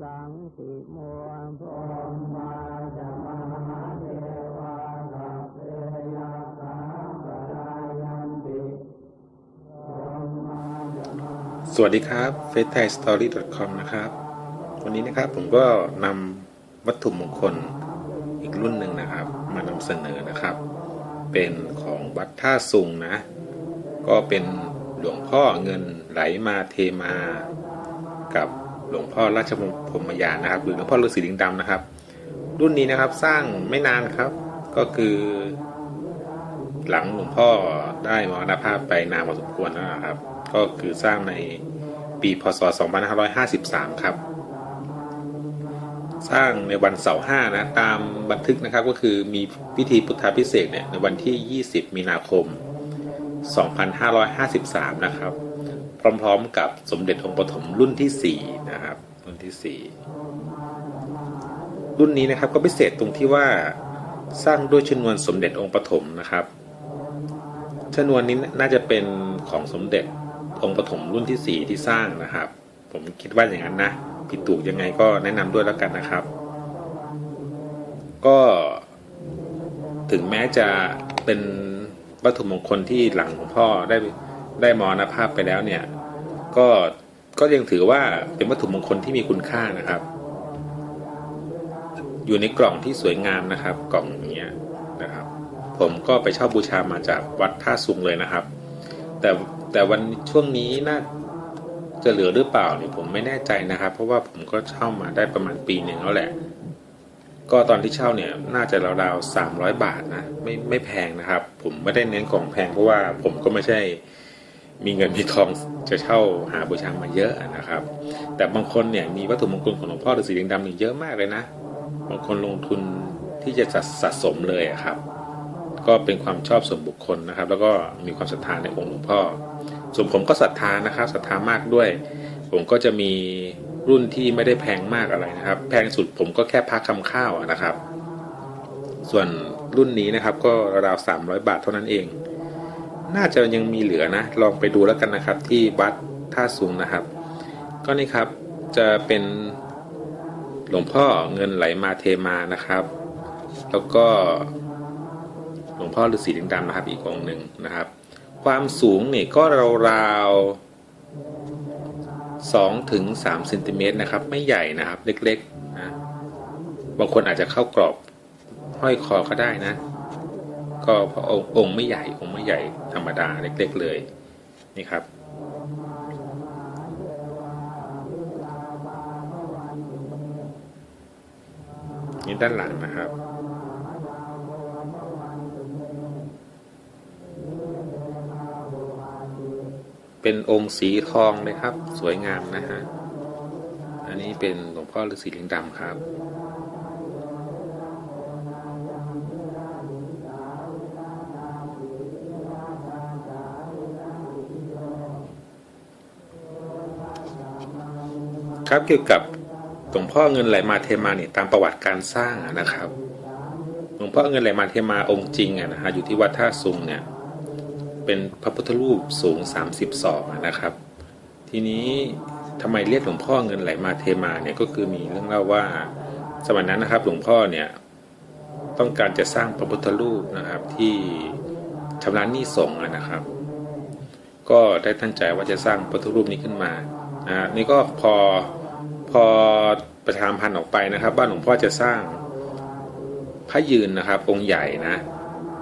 สังติโมพรหมาจมหาเทวาสัพเพยสาปรายันติสวัสดีครับ f a c e t h a i s t o r y c o m นะครับ วันนี้นะครับผมก็นำวัตถุมงคลอีกรุ่นหนึ่งนะครับ มานำเสนอนะครับ เป็นของวัดท่าสุงนะ ก็เป็นหลวงพ่อเงินไหลมาเทมากับ หลวงพ่อราชมงคลพรมยานนะครับ หรือหลวงพ่อฤาษีลิงดำนะครับ รุ่นนี้นะครับสร้างไม่นานครับ ก็คือ หลังหลวงพ่อได้มรณภาพไปนานพอสมควรแล้วนะครับ ก็คือสร้างในปีพศ 2553 ครับ สร้างในวันเสาร์ห้านะตามบันทึกนะครับก็คือมีพิธีพุทธาพิเศษเนี่ยในวันที่ 20 มีนาคม 2553 นะครับ พร้อมๆกับสมเด็จองค์ปฐมรุ่นที่ 4 นะครับ รุ่นที่ 4 รุ่นนี้นะครับก็พิเศษตรงที่ว่าสร้างด้วยชนวนสมเด็จองค์ปฐมนะครับชนวนนี้น่าจะเป็นของสมเด็จองค์ปฐมรุ่นที่ 4 ที่สร้างนะครับ ผมคิดว่าอย่างนั้นนะผิดถูกยังไงก็แนะนำด้วยแล้วกันนะครับ ก็ถึงแม้จะเป็นวัตถุมงคลที่หลังของพ่อได้ ได้มรณภาพไปแล้วเนี่ย ก็ก็ยังถือว่าเป็นวัตถุมงคลที่มีคุณค่านะครับ อยู่ในกล่องที่สวยงามนะครับ กล่องอย่างเงี้ยนะครับ ผมก็ไปเช่าบูชามาจากวัดท่าสุงเลยนะครับ แต่แต่วันช่วงนี้น่าจะเหลือหรือเปล่าเนี่ยผมไม่แน่ใจนะครับ เพราะว่าผมก็เช่ามาได้ประมาณปีหนึ่งแล้วแหละ ก็ตอนที่เช่าเนี่ยน่าจะราวๆสามร้อยบาทนะไม่ไม่แพงนะครับ ผมไม่ได้เน้นของแพงเพราะว่าผมก็ไม่ใช่ มีเงินมีทองจะเช่าหาบูชามาเยอะนะครับ แต่บางคนเนี่ยมีวัตถุมงคลของหลวงพ่อฤาษีลิงดำนี่เยอะมากเลยนะ บางคนลงทุนที่จะสะสะสมเลยครับ ก็เป็นความชอบส่วนบุคคลนะครับ แล้วก็มีความศรัทธาในองค์หลวงพ่อ ส่วนผมก็ศรัทธานะครับศรัทธามากด้วย ผมก็จะมีรุ่นที่ไม่ได้แพงมากอะไรนะครับ แพงสุดผมก็แค่พักคำข้าวนะครับ ส่วนรุ่นนี้นะครับก็ราวสามร้อยบาทเท่านั้นเอง น่าจะยังมีเหลือนะ ลองไปดูแล้วกันนะครับ ที่วัดท่าสุงนะครับ ก็นี่ครับจะเป็นหลวงพ่อเงินไหลมาเทมานะครับ แล้วก็หลวงพ่อฤาษีลิงดำนะครับอีกองหนึ่งนะครับ ความสูงเนี่ยก็ราวๆสองถึงสามเซนติเมตรนะครับ ไม่ใหญ่นะครับ เล็กๆนะบางคนอาจจะเข้ากรอบห้อยคอก็ได้นะ ก็เพราะองค์องค์ไม่ใหญ่องค์ไม่ใหญ่ธรรมดาเล็ก ๆ เลยนี่ครับ นี่ด้านหลังนะครับเป็นองค์สีทองเลยครับ สวยงามนะฮะ อันนี้เป็นหลวงพ่อฤาษีลิงดำครับ ครับเกี่ยวกับหลวงพ่อเงินไหลมาเทมาเนี่ยตามประวัติการสร้างนะครับหลวงพ่อเงินไหลมาเทมาองค์จริงอะนะฮะอยู่ที่วัดท่าซุงเนี่ยเป็นพระพุทธรูปสูง 30ศอกอะนะครับ ทีนี้ทำไมเรียกหลวงพ่อเงินไหลมาเทมาเนี่ยก็คือมีเรื่องเล่าว่าสมัยนั้นนะครับหลวงพ่อเนี่ยต้องการจะสร้างพระพุทธรูปนะครับที่ชำระหนี้สงฆ์อะนะครับ ก็ได้ตั้งใจว่าจะสร้างพระพุทธรูปนี้ขึ้นมา นะนี่ก็พอพอประชามพันธ์ออกไปนะครับ บ้านหลวงพ่อจะสร้างพระยืนนะครับ องค์ใหญ่นะ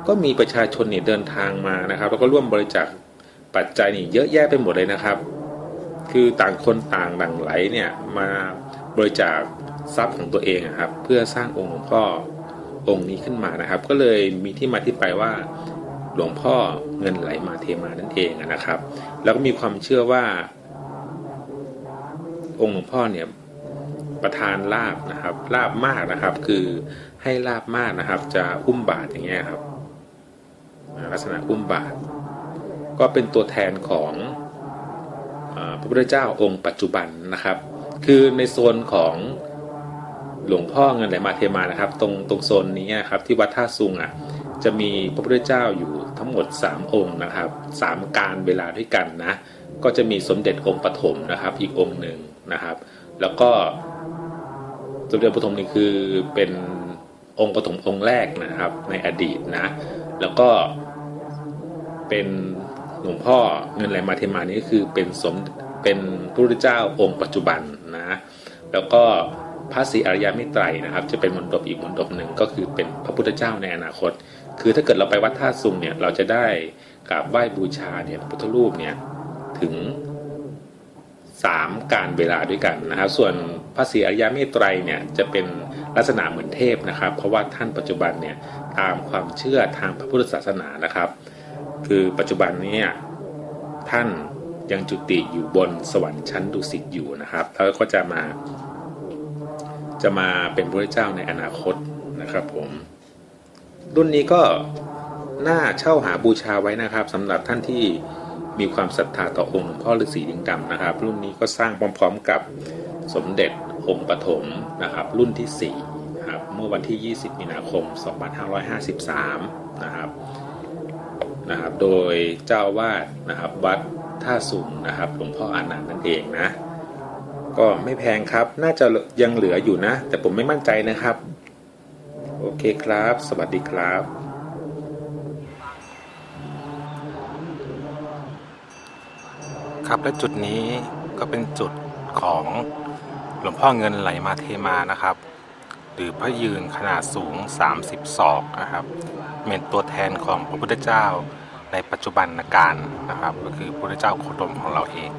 ก็มีประชาชนเนี่ยเดินทางมานะครับ แล้วก็ร่วมบริจาคปัจจัยนี่เยอะแยะไปหมดเลยนะครับ คือต่างคนต่างหลั่งไหลเนี่ยมาบริจาคทรัพย์ของตัวเองครับ เพื่อสร้างองค์หลวงพ่อองค์นี้ขึ้นมานะครับ ก็เลยมีที่มาที่ไปว่าหลวงพ่อเงินไหลมาเทมานั่นเองนะครับ แล้วก็มีความเชื่อว่า องค์หลวงพ่อเนี่ยประทานลาบนะครับลาบมากนะครับ คือให้ลาบมากนะครับ จะอุ้มบาตรอย่างเงี้ยครับลักษณะอุ้มบาท ก็เป็นตัวแทนของอพระพุทธเจ้าองค์ปัจจุบันนะครับ คือในโซนของหลวงพ่อเงินไหลมาเทมานะครับ ตรงตรงโซนนี้นะครับ ที่วัดท่าซุงอะ จะมีพระพุทธเจ้าอยู่ทั้งหมด 3 องค์นะครับสามการเวลาด้วยกันนะ ก็จะมีสมเด็จองค์ปฐมนะครับ อีกองค์หนึ่งนะครับ แล้วก็สมเด็จปฐมนี่คือเป็นองค์ปฐมองค์แรกนะครับ ในอดีตนะ แล้วก็เป็นหลวงพ่อเงินไหลมาเทมานี่ก็คือเป็นสมเป็นพระพุทธเจ้าองค์ปัจจุบันนะ แล้วก็พระศรีอริยมิตรัยนะครับ จะเป็นมณฑปอีกมณฑปหนึ่งก็คือเป็นพระพุทธเจ้าในอนาคต คือถ้าเกิดเราไปวัดท่าซุงเนี่ยเราจะได้กราบไหว้บูชาเนี่ยพระพุทธรูปเนี่ยถึงสามการเวลาด้วยกันนะครับ ส่วนพระศรีอริยเมตไตรเนี่ยจะเป็นลักษณะเหมือนเทพนะครับ เพราะว่าท่านปัจจุบันเนี่ยตามความเชื่อทางพระพุทธศาสนานะครับ คือปัจจุบันเนี้ท่านยังจุติอยู่บนสวรรค์ชั้นดุสิตอยู่นะครับแล้วก็จะมา จะมาเป็นพระเจ้าในอนาคตนะครับผม รุ่นนี้ก็น่าเช่าหาบูชาไว้นะครับสำหรับท่านที่มีความศรัทธาต่อองค์หลวงพ่อฤาษีลิงดำนะครับ รุ่นนี้ก็สร้างพร้อมๆกับสมเด็จองค์ปฐมนะครับ รุ่นที่4นะครับเมื่อวันที่ 20 มีนาคม 2553 นะครับนะครับ โดยเจ้าอาวาดนะครับวัดท่าสุงนะครับหลวงพ่ออานันต์นั่นเองนะ ก็ไม่แพงครับน่าจะยังเหลืออยู่นะ แต่ผมไม่มั่นใจนะครับ โอเคครับ สวัสดีครับครับและจุดนี้ก็เป็นจุดของหลวงพ่อเงินไหลมาเทมานะครับ หรือพระยืนขนาดสูง 30 ศอกนะครับเป็นตัวแทนของพระพุทธเจ้าในปัจจุบันการนะครับ ก็คือพระพุทธเจ้าโคดมของเราเอง